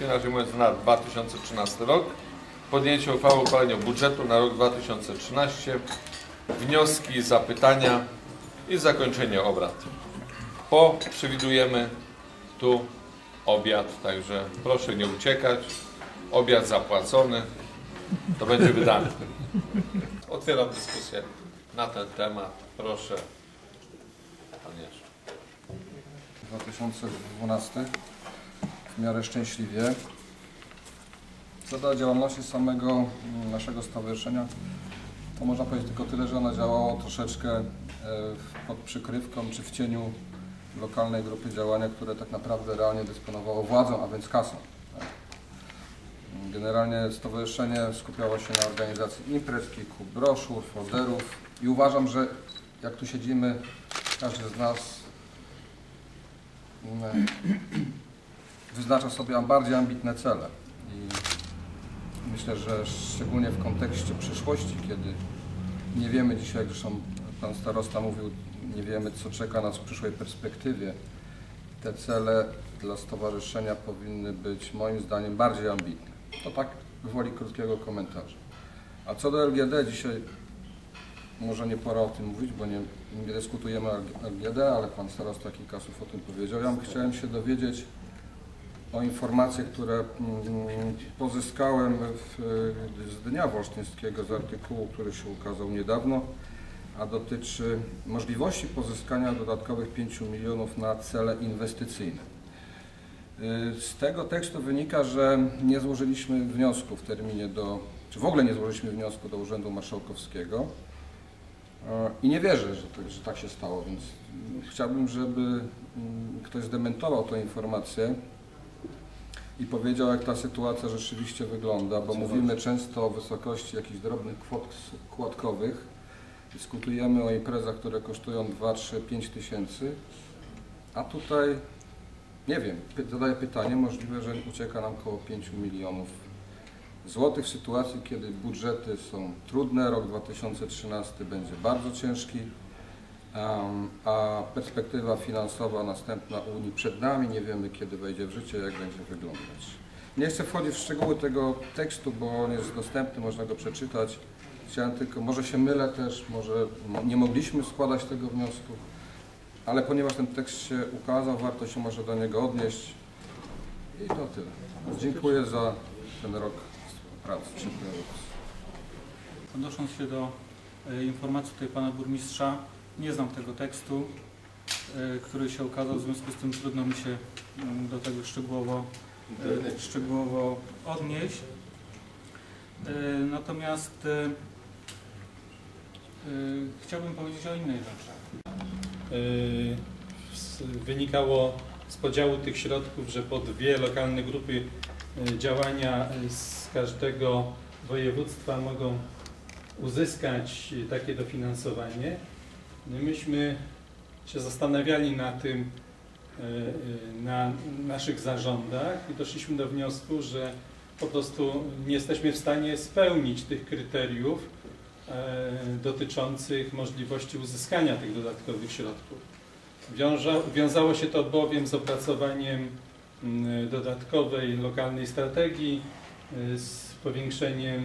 inaczej mówiąc na 2013 rok, podjęcie uchwały o uchwaleniu budżetu na rok 2013, wnioski, zapytania i zakończenie obrad. Po przewidujemy tu obiad, także proszę nie uciekać. Obiad zapłacony, to będzie wydane. Otwieram dyskusję na ten temat. Proszę. Pan Jerzy. 2012 w miarę szczęśliwie. Co do działalności samego mm, naszego stowarzyszenia, to można powiedzieć tylko tyle, że ono działało troszeczkę e, pod przykrywką czy w cieniu lokalnej grupy działania, które tak naprawdę realnie dysponowało władzą, a więc kasą. tak. Generalnie stowarzyszenie skupiało się na organizacji imprez, kilku broszur, folderów i uważam, że jak tu siedzimy, każdy z nas mm, wyznacza sobie bardziej ambitne cele. I myślę, że szczególnie w kontekście przyszłości, kiedy nie wiemy dzisiaj, zresztą pan starosta mówił, nie wiemy, co czeka nas w przyszłej perspektywie, te cele dla stowarzyszenia powinny być moim zdaniem bardziej ambitne. To tak gwoli krótkiego komentarza. A co do LGD, dzisiaj może nie pora o tym mówić, bo nie, nie dyskutujemy o LGD, ale pan starosta kilka słów o tym powiedział. Ja chciałem się dowiedzieć o informacje, które mm, pozyskałem z Dnia Wolsztyńskiego, z artykułu, który się ukazał niedawno, a dotyczy możliwości pozyskania dodatkowych 5 milionów na cele inwestycyjne. Y, Z tego tekstu wynika, że nie złożyliśmy wniosku w terminie do, czy w ogóle nie złożyliśmy wniosku do Urzędu Marszałkowskiego. E, I nie wierzę, że, to, że tak się stało, więc chciałbym, żeby mm, ktoś zdementował tę informację i powiedział, jak ta sytuacja rzeczywiście wygląda, bo mówimy często o wysokości jakichś drobnych kwot składkowych. Dyskutujemy o imprezach, które kosztują 2, 3, 5 tysięcy, a tutaj nie wiem, zadaję pytanie, możliwe, że ucieka nam około 5 milionów złotych w sytuacji, kiedy budżety są trudne, rok 2013 będzie bardzo ciężki, a perspektywa finansowa następna Unii przed nami, nie wiemy kiedy wejdzie w życie, jak będzie wyglądać. Nie chcę wchodzić w szczegóły tego tekstu, bo on jest dostępny, można go przeczytać. Chciałem tylko, może się mylę też, może mo- nie mogliśmy składać tego wniosku, ale ponieważ ten tekst się ukazał, warto się może do niego odnieść. I to tyle. Dziękuję za ten rok pracy. Dziękuję. Odnosząc się do e, informacji tutaj pana burmistrza, nie znam tego tekstu, e, który się ukazał, w związku z tym trudno mi się mm, do tego szczegółowo, e, szczegółowo odnieść. E, Natomiast chciałbym powiedzieć o innej rzeczy. wynikało z podziału tych środków, że po dwie lokalne grupy działania z każdego województwa mogą uzyskać takie dofinansowanie. Myśmy się zastanawiali na tym, y, y, na naszych zarządach i doszliśmy do wniosku, że po prostu nie jesteśmy w stanie spełnić tych kryteriów e, dotyczących możliwości uzyskania tych dodatkowych środków. Wiązało się to bowiem z opracowaniem dodatkowej lokalnej strategii, z powiększeniem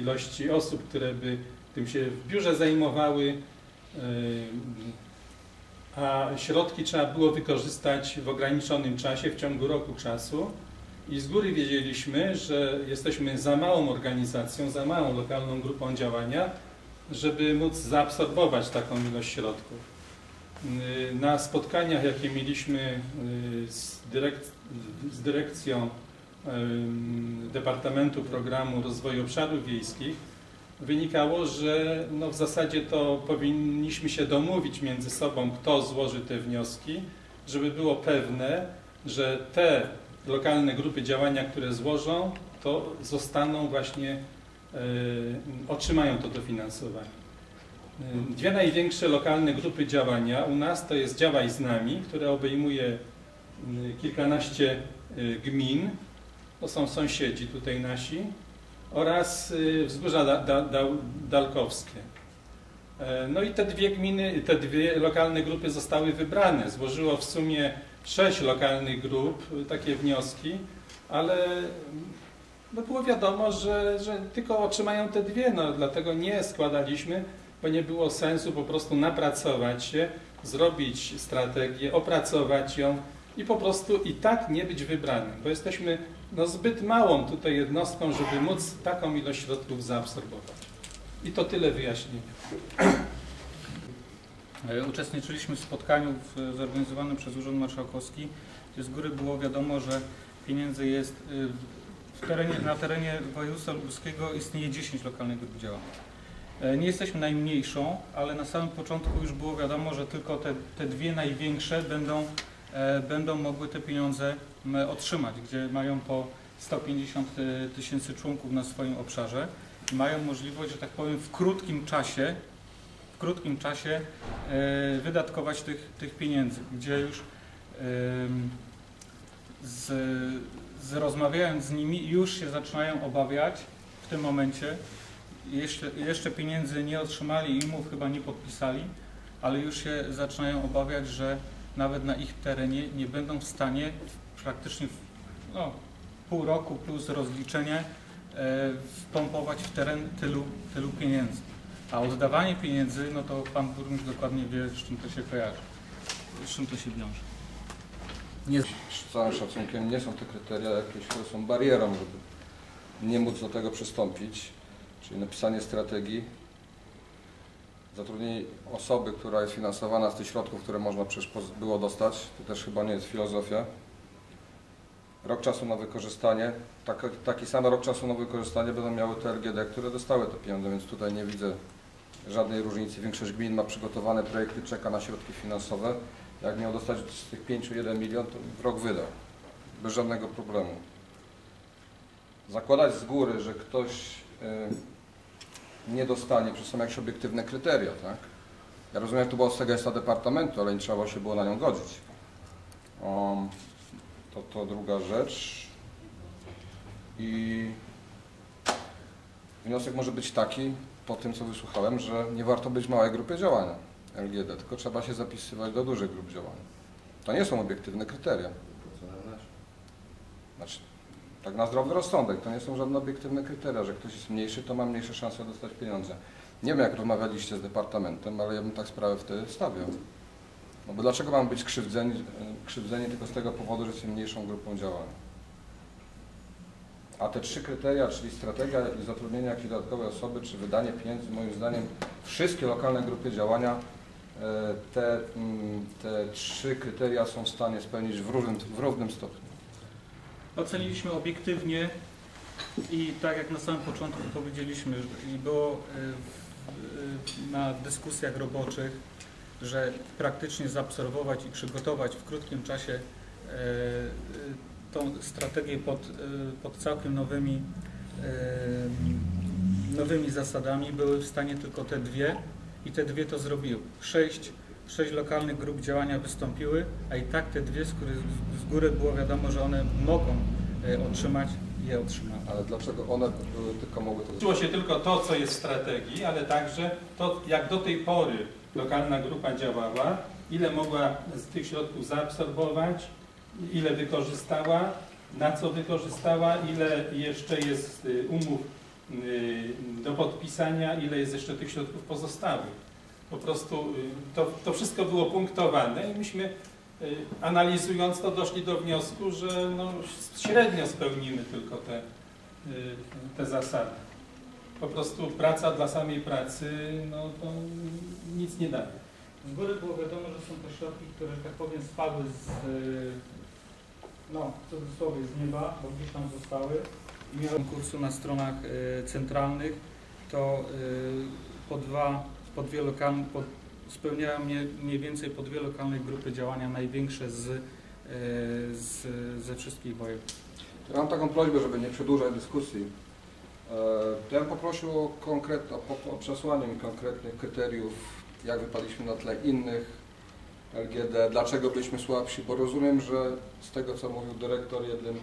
ilości osób, które by tym się w biurze zajmowały, a środki trzeba było wykorzystać w ograniczonym czasie, w ciągu roku czasu. I z góry wiedzieliśmy, że jesteśmy za małą organizacją, za małą lokalną grupą działania, żeby móc zaabsorbować taką ilość środków. Na spotkaniach, jakie mieliśmy y, z, dyrek- z dyrekcją Departamentu Programu Rozwoju Obszarów Wiejskich, wynikało, że no w zasadzie to powinniśmy się domówić między sobą, kto złoży te wnioski, żeby było pewne, że te lokalne grupy działania, które złożą, to zostaną właśnie, y, otrzymają to dofinansowanie. Y, Dwie największe lokalne grupy działania u nas to jest Działaj z nami, które obejmuje y, kilkanaście gmin, to są sąsiedzi tutaj nasi, oraz y, Wzgórza Dalkowskie. E, No i te dwie gminy, te dwie lokalne grupy zostały wybrane. Złożyło w sumie sześć lokalnych grup, takie wnioski, ale no było wiadomo, że, że tylko otrzymają te dwie, no dlatego nie składaliśmy, bo nie było sensu po prostu napracować się, zrobić strategię, opracować ją i po prostu i tak nie być wybranym, bo jesteśmy no, zbyt małą tutaj jednostką, żeby móc taką ilość środków zaabsorbować. I to tyle wyjaśnienia. E, Uczestniczyliśmy w spotkaniu w, zorganizowanym przez Urząd Marszałkowski, gdzie z góry było wiadomo, że pieniędzy jest y, terenie, na terenie województwa lubuskiego istnieje 10 lokalnych grup działania. E, Nie jesteśmy najmniejszą, ale na samym początku już było wiadomo, że tylko te, te dwie największe będą, będą mogły te pieniądze otrzymać, gdzie mają po 150 tysięcy członków na swoim obszarze i mają możliwość, że tak powiem, w krótkim czasie w krótkim czasie e, wydatkować tych, tych pieniędzy, gdzie już z, z rozmawiając z nimi już się zaczynają obawiać w tym momencie. Jeszcze, jeszcze pieniędzy nie otrzymali i umów chyba nie podpisali, ale już się zaczynają obawiać, że nawet na ich terenie nie będą w stanie praktycznie w, no, pół roku plus rozliczenie e, wpompować w teren tylu, tylu pieniędzy. A oddawanie pieniędzy, no to pan burmistrz dokładnie wie, z czym to się kojarzy, z czym to się wiąże. Nie Z całym szacunkiem nie są te kryteria jakieś, które są barierą, żeby nie móc do tego przystąpić, czyli napisanie strategii, zatrudnienie osoby, która jest finansowana z tych środków, które można przecież było dostać, to też chyba nie jest filozofia. Rok czasu na wykorzystanie, taki, taki sam rok czasu na wykorzystanie będą miały te LGD, które dostały te pieniądze, więc tutaj nie widzę żadnej różnicy. Większość gmin ma przygotowane projekty, czeka na środki finansowe. Jak miał dostać z tych 5 1 milion, to rok wyda. Bez żadnego problemu. Zakładać z góry, że ktoś y, nie dostanie, przecież są jakieś obiektywne kryteria, tak? Ja rozumiem, że to była sugesta departamentu, ale nie trzeba się było na nią godzić. Um, to, to druga rzecz. I wniosek może być taki, po tym co wysłuchałem, że nie warto być w małej grupie działania LGD, tylko trzeba się zapisywać do dużych grup działania. To nie są obiektywne kryteria. Znaczy, tak na zdrowy rozsądek, to nie są żadne obiektywne kryteria, że ktoś jest mniejszy, to ma mniejsze szanse dostać pieniądze. Nie wiem, jak rozmawialiście z departamentem, ale ja bym tak sprawę wtedy stawiał. No bo dlaczego mamy być krzywdzeni, e, krzywdzeni tylko z tego powodu, że jesteśmy mniejszą grupą działania? A te trzy kryteria, czyli strategia i zatrudnienie jakiejś dodatkowej osoby, czy wydanie pieniędzy, moim zdaniem wszystkie lokalne grupy działania e, te, mm, te trzy kryteria są w stanie spełnić w równym, w równym stopniu. Oceniliśmy obiektywnie i tak jak na samym początku powiedzieliśmy i było w- y, na dyskusjach roboczych, że praktycznie zaobserwować i przygotować w krótkim czasie y, tą strategię pod, pod całkiem nowymi, nowymi zasadami były w stanie tylko te dwie i te dwie to zrobiły. Sześć, sześć lokalnych grup działania wystąpiły, a i tak te dwie, z których z- góry było wiadomo, że one mogą e, otrzymać, je otrzymały. Ale dlaczego one były, tylko mogły to Liczyło się tylko to, co jest w strategii, ale także to, jak do tej pory lokalna grupa działała, ile mogła z tych środków zaabsorbować, ile wykorzystała, na co wykorzystała, ile jeszcze jest y, umów do podpisania, ile jest jeszcze tych środków pozostałych. Po prostu y, to, to wszystko było punktowane i myśmy y, analizując to doszli do wniosku, że no, średnio spełnimy tylko te, y, te zasady. Po prostu praca dla samej pracy, no to nic nie daje. Z góry było wiadomo, że są to środki, które, tak powiem, spadły z, no, w cudzysłowie z nieba, bo gdzieś tam zostały. I miałem konkursu na stronach centralnych, to po dwa, po dwie lokalne, po, spełniają mniej, więcej po dwie lokalne grupy działania, największe z, e, z, ze wszystkich województw. Ja mam taką prośbę, żeby nie przedłużać dyskusji. E, ja bym poprosił o, konkret, o, o przesłanie mi konkretnych kryteriów, jak wypadliśmy na tle innych LGD, dlaczego byliśmy słabsi, bo rozumiem, że z tego, co mówił dyrektor, jednym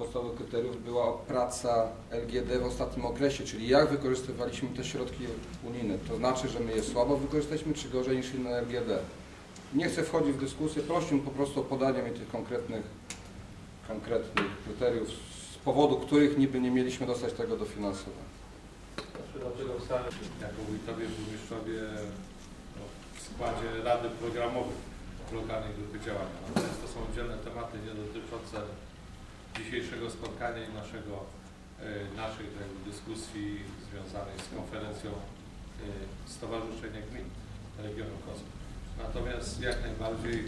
podstawowych kryteriów była praca LGD w ostatnim okresie, czyli jak wykorzystywaliśmy te środki unijne. To znaczy, że my je słabo wykorzystaliśmy, czy gorzej niż inne LGD. Nie chcę wchodzić w dyskusję, prosiłbym po prostu o podanie mi tych konkretnych, konkretnych kryteriów, z powodu których niby nie mieliśmy dostać tego dofinansowania. Znaczy, Dlatego wcale jako wójtowie, burmistrzowie no, w składzie Rady Programowej lokalnej grupy działania. Natomiast to są oddzielne tematy nie dotyczące dzisiejszego spotkania i naszego, e, naszej dyskusji związanej z konferencją e, Stowarzyszenia Gmin Regionu Kozłów. Natomiast jak najbardziej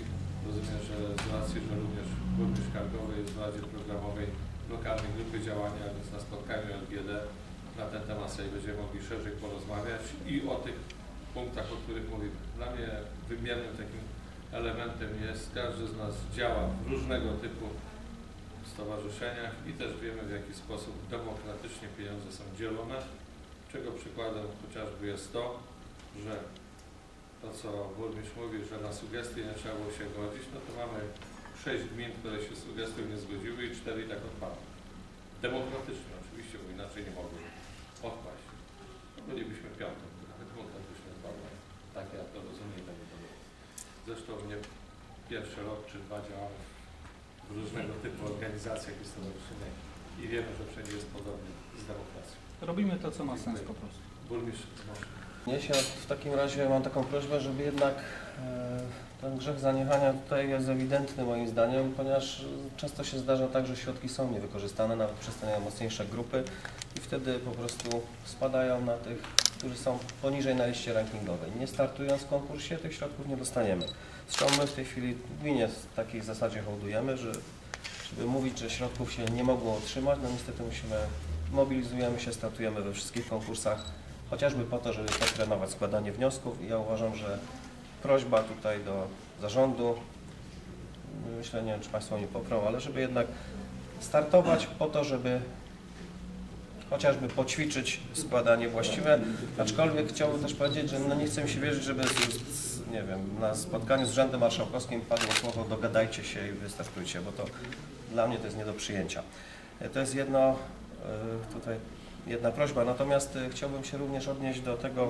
rozumiem, że z racji, że również burmistrz Kargowy jest w Radzie Programowej lokalnej grupy działania, więc na spotkaniu LGD na ten temat sobie będziemy mogli szerzej porozmawiać i o tych punktach, o których mówimy. Dla mnie wymiernym takim elementem jest, każdy z nas działa w różnego typu stowarzyszeniach i też wiemy w jaki sposób demokratycznie pieniądze są dzielone, czego przykładem chociażby jest to, że to co burmistrz mówi, że na sugestie nie trzeba było się godzić, no to mamy sześć gmin, które się z sugestią nie zgodziły i cztery i tak odpadły. Demokratycznie oczywiście, bo inaczej nie mogły odpaść. No, bylibyśmy piątym, nawet demokratycznie odpadła. Tak ja to rozumiem. Tak. Zresztą nie pierwszy rok czy dwa działamy w różnego typu organizacjach i stowarzyszeniach i wiemy, że wszędzie jest podobnie z demokracją. Robimy to, co ma sens po prostu. Burmistrz może. Ja w takim razie mam taką prośbę, żeby jednak e, ten grzech zaniechania tutaj jest ewidentny moim zdaniem, ponieważ często się zdarza tak, że środki są niewykorzystane nawet przez te najmocniejsze grupy i wtedy po prostu spadają na tych, którzy są poniżej na liście rankingowej. Nie startując w konkursie, tych środków nie dostaniemy. Zresztą my w tej chwili gminie w takiej zasadzie hołdujemy, że żeby mówić, że środków się nie mogło otrzymać, no niestety musimy, mobilizujemy się, startujemy we wszystkich konkursach, chociażby po to, żeby potrenować składanie wniosków i ja uważam, że prośba tutaj do zarządu, myślę, nie wiem, czy Państwo mnie poprą, ale żeby jednak startować po to, żeby chociażby poćwiczyć składanie właściwe, aczkolwiek chciałbym też powiedzieć, że no nie chcę mi się wierzyć, żeby z, nie wiem, na spotkaniu z Urzędem Marszałkowskim padło słowo dogadajcie się i wystartujcie, bo to dla mnie to jest nie do przyjęcia. E, To jest jedno, e, tutaj jedna prośba, natomiast e, chciałbym się również odnieść do tego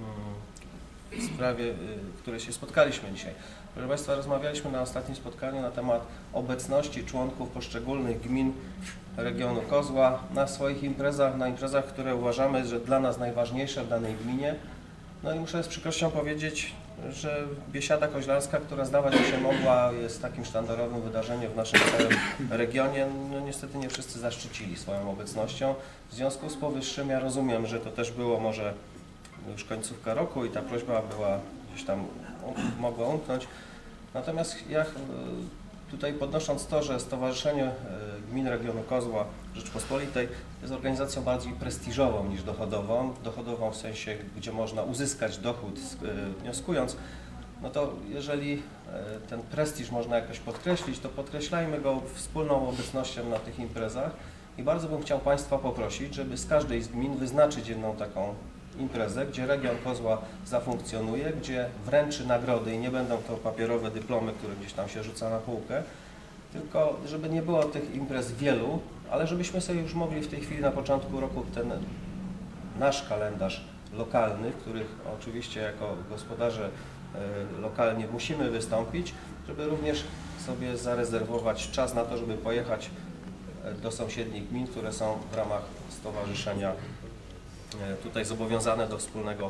mm, w sprawie, w której się spotkaliśmy dzisiaj. Proszę Państwa, rozmawialiśmy na ostatnim spotkaniu na temat obecności członków poszczególnych gmin regionu Kozła na swoich imprezach, na imprezach, które uważamy, że dla nas najważniejsze w danej gminie. No i muszę z przykrością powiedzieć, że Biesiada Koźlarska, która zdawać się mogła, jest takim sztandarowym wydarzeniem w naszym całym regionie, no niestety nie wszyscy zaszczycili swoją obecnością. W związku z powyższym ja rozumiem, że to też było może już końcówka roku i ta prośba była gdzieś tam mogła umknąć. Natomiast ja e, tutaj podnosząc to, że Stowarzyszenie e, Gmin Regionu Kozła Rzeczpospolitej jest organizacją bardziej prestiżową niż dochodową, dochodową w sensie, gdzie można uzyskać dochód e, wnioskując, no to jeżeli ten prestiż można jakoś podkreślić, to podkreślajmy go wspólną obecnością na tych imprezach i bardzo bym chciał Państwa poprosić, żeby z każdej z gmin wyznaczyć jedną taką imprezę, gdzie region Kozła zafunkcjonuje, gdzie wręczy nagrody i nie będą to papierowe dyplomy, które gdzieś tam się rzuca na półkę, tylko żeby nie było tych imprez wielu, ale żebyśmy sobie już mogli w tej chwili na początku roku ten nasz kalendarz lokalny, w których oczywiście jako gospodarze e, lokalnie musimy wystąpić, żeby również sobie zarezerwować czas na to, żeby pojechać e, do sąsiednich gmin, które są w ramach stowarzyszenia tutaj zobowiązane do wspólnego